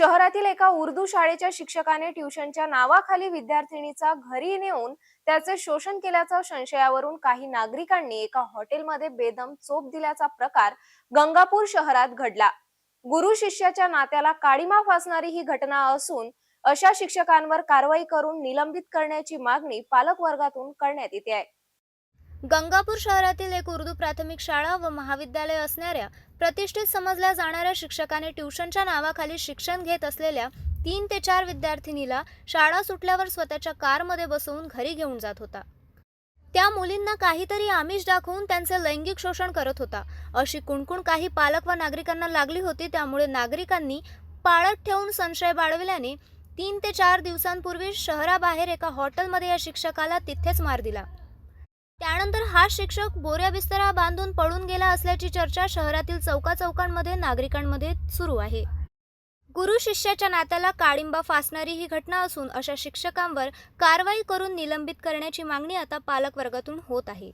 शहरातील एका उर्दू शाळेच्या शिक्षकाने ट्युशनच्या नावाखाली विद्यार्थिनीचा घरी नेऊन त्याचे शोषण केल्याच्या संशयावरून काही नागरिकांनी एका हॉटेलमध्ये बेदम चोप दिल्याचा प्रकार गंगापूर शहरात घडला. गुरु शिष्याच्या नात्याला काळीमा फासणारी ही घटना असून अशा शिक्षकांवर कारवाई करून निलंबित करण्याची मागणी पालक वर्गातून करण्यात येते आहे. गंगापूर शहरातील एक उर्दू प्राथमिक शाळा व महाविद्यालय असणाऱ्या प्रतिष्ठित समजल्या जाणाऱ्या शिक्षकाने ट्युशनच्या नावाखाली शिक्षण घेत असलेल्या तीन ते चार विद्यार्थिनीला शाळा सुटल्यावर स्वतःच्या कारमध्ये बसवून घरी घेऊन जात होता. त्या मुलींना काहीतरी आमिष दाखवून त्यांचे लैंगिक शोषण करत होता. अशी कुणकुण काही पालक व नागरिकांना लागली होती त्यामुळे नागरिकांनी पाळत ठेवून संशय बाळविल्याने तीन ते चार दिवसांपूर्वी शहराबाहेर एका हॉटेलमध्ये या शिक्षकाला तिथेच मार दिला. त्यानंतर हा शिक्षक बोऱ्या बिस्तरा बांधून पळून गेला असल्याची चर्चा शहरातील चौका चौकांमध्ये नागरिकांमध्ये सुरू आहे. गुरु शिष्याच्या नात्याला काळिंबा फासणारी ही घटना असून अशा शिक्षकांवर कारवाई करून निलंबित करण्याची मागणी आता पालक वर्गातून होत आहे.